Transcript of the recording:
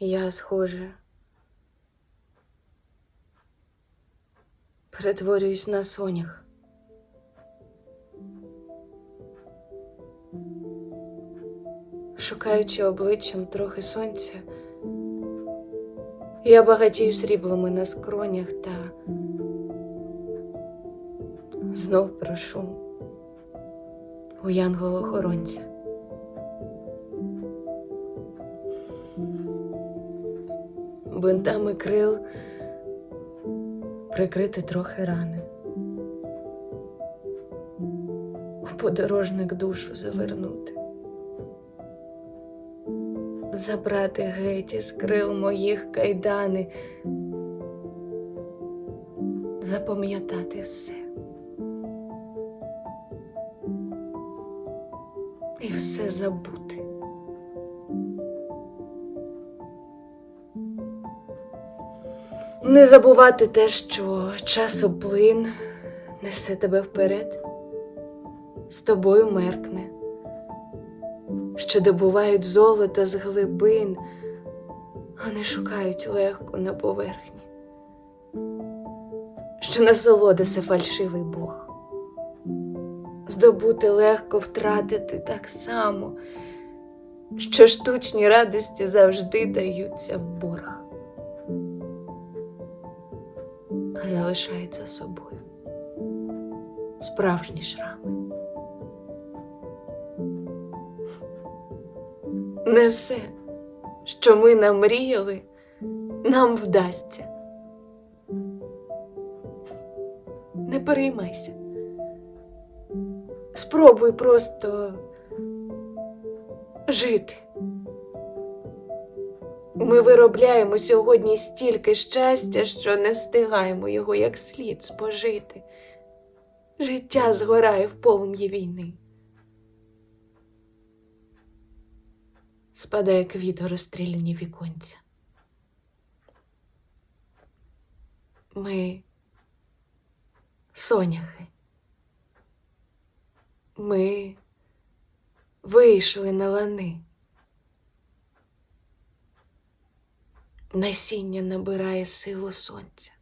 Я, схоже, перетворююсь на сонях. Шукаючи обличчям трохи сонця, я багатію сріблами на скронях та знов прошу у янгола-охоронця. Бинтами крил прикрити трохи рани. У подорожник душу завернути. Забрати геть із крил моїх кайдани, запам'ятати все. І все забути. Не забувати те, що часоплин несе тебе вперед, з тобою меркне, що добувають золото з глибин, а не шукають легко на поверхні, що насолода це фальшивий Бог. Здобути легко втратити так само, що штучні радості завжди даються в борг а залишається собою. Справжні шрами. Не все, що ми намріяли, нам вдасться. Не переймайся. Спробуй просто жити. Ми виробляємо сьогодні стільки щастя, що не встигаємо його як слід спожити. Життя згорає в полум'ї війни. Спадає квіт розстріляні віконця. Ми соняхи. Ми вийшли на лани. Насіння набирає силу сонця.